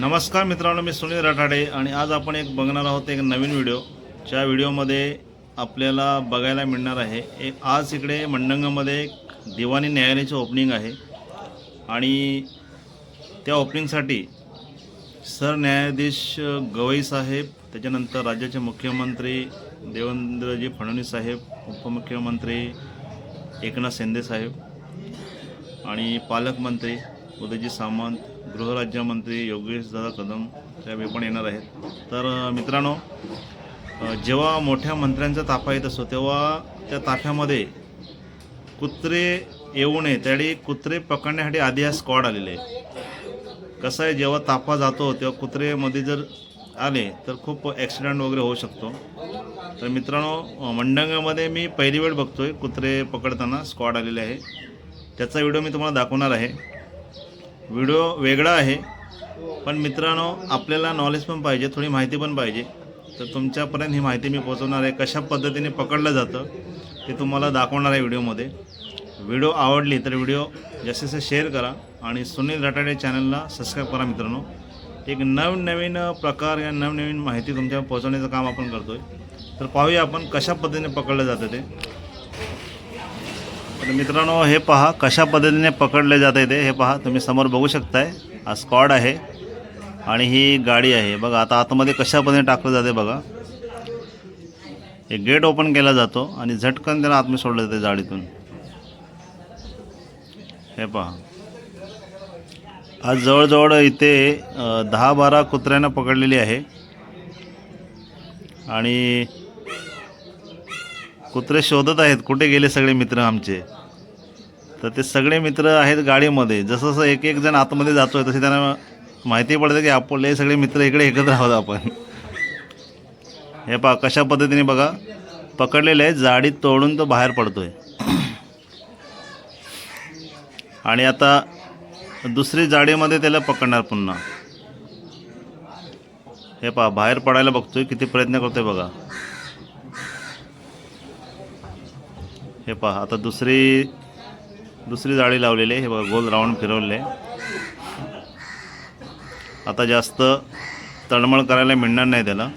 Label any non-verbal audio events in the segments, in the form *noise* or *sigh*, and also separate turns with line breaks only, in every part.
नमस्कार मित्रांनो मी सुनील राठाडे आणि आज आपण एक बघणार आहोत एक नवीन व्हिडिओ. ज्या व्हिडिओमध्ये आपल्याला बघायला मिळणार आहे. एक आज इकडे मंडंगामध्ये एक दिवाणी न्यायालयाची ओपनिंग आहे. आणि त्या ओपनिंगसाठी सरन्यायाधीश गवई साहेब त्याच्यानंतर राज्याचे मुख्यमंत्री देवेंद्रजी फडणवीस साहेब उपमुख्यमंत्री एकनाथ शिंदे साहेब आणि पालकमंत्री उदयजी सामंत गृहराज्यमंत्री योगेश दादा कदम त्यावेळी पण येणार आहेत. तर मित्रांनो जेव्हा मोठ्या मंत्र्यांचा ताफा येत असतो तेव्हा त्या ताफ्यामध्ये कुत्रे येऊ नये त्यावेळी कुत्रे पकडण्यासाठी आधी हा स्क्वॉड आलेले आहे. कसं आहे जेव्हा ताफा जातो तेव्हा कुत्रेमध्ये जर आले तर खूप ॲक्सिडेंट वगैरे होऊ शकतो. तर मित्रांनो मंडंगामध्ये मी पहिली वेळ बघतोय कुत्रे पकडताना स्क्वॉड आलेले आहे. त्याचा व्हिडिओ मी तुम्हाला दाखवणार आहे. व्हिडिओ वेगळा आहे पण मित्रांनो आपल्याला नॉलेज पण पाहिजे थोडी माहिती पण पाहिजे. तर तुमच्यापर्यंत ही माहिती मी पोहोचवणार आहे कशा पद्धतीने पकडलं जातं ते तुम्हाला दाखवणार आहे व्हिडिओमध्ये. व्हिडिओ आवडली तर व्हिडिओ जास्तीत जसे शेअर करा आणि सुनील रटाडे चॅनलला सबस्क्राईब करा मित्रांनो. एक नवनवीन प्रकार या नवनवीन माहिती तुमच्या पोहोचवण्याचं काम आपण करतो आहे तर पाहूया आपण कशा पद्धतीने पकडलं जातं ते. तर मित्रांनो हे पहा कशा पद्धतीने पकडले जाते ते. हे पहा तुम्ही समोर बघू शकताय. हा स्कॉड आहे आणि ही गाडी आहे. बघा आता आतमध्ये कशा पद्धतीने टाकलं जाते बघा. हे गेट ओपन केला जातो आणि झटकन त्याला आतमध्ये सोडलं जाते जाळीतून. हे पहा. आज जवळजवळ इथे दहा बारा कुत्र्यांना पकडलेली आहे. आणि कुत्रे शोधत आहेत कुठे गेले सगळे मित्र आमचे? तर ते सगळे मित्र आहेत गाडीमध्ये. जसं जसं एक एक जण आतमध्ये जातो आहे तसे त्यांना माहिती पडते की आपले सगळे मित्र इकडे एकत्र आहोत आपण. हे पहा कशा पद्धतीने बघा. पकडलेले आहे जाडी तोडून तो बाहेर पडतोय. आणि आता दुसरी जाडीमध्ये त्याला पकडणार पुन्हा. हे पहा बाहेर पडायला बघतोय किती प्रयत्न करतोय बघा. हे पहा आता दुसरी दुसरी जाळी लावलेली आहे. हे बघा गोल राऊंड फिरवले आता जास्त तळमळ करायला मिळणार नाही त्याला.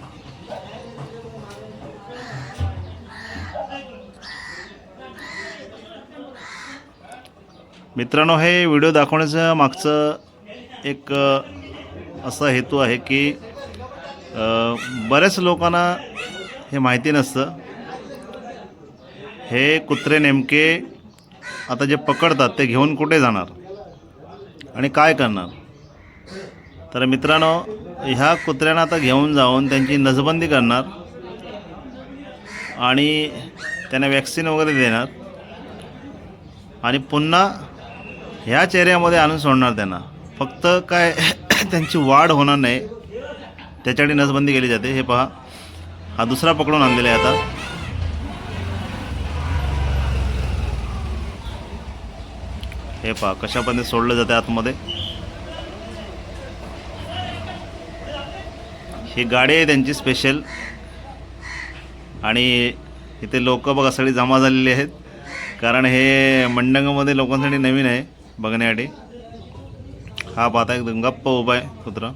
मित्रांनो हे व्हिडिओ दाखवण्याचं मागचं एक असा हेतू आहे की बऱ्याच लोकांना हे माहिती नसतं. हे कुत्रे नेमके आता जे पकडतात ते घेऊन कुठे जाणार? आणि काय करणार? तर मित्रांनो ह्या कुत्र्यांना आता घेऊन जाऊन त्यांची नसबंदी करणार आणि त्यांना वॅक्सिन वगैरे देणार आणि पुन्हा ह्या चेहऱ्यामध्ये आणून सोडणार त्यांना. फक्त काय *coughs* त्यांची वाढ होणार नाही त्याच्यासाठी नसबंदी केली जाते. हे पहा हा दुसरा पकडून आणलेला आहे आता. हे पहा कशापर्यंत सोडलं जाते आतमध्ये? ही गाडी आहे त्यांची स्पेशल आणि इथे लोक बघा सगळी जमा झालेली आहेत. कारण हे मंडंगामध्ये लोकांसाठी नवीन आहे बघण्यासाठी. हा पाहता एक गप्प उभा आहे कुत्रा.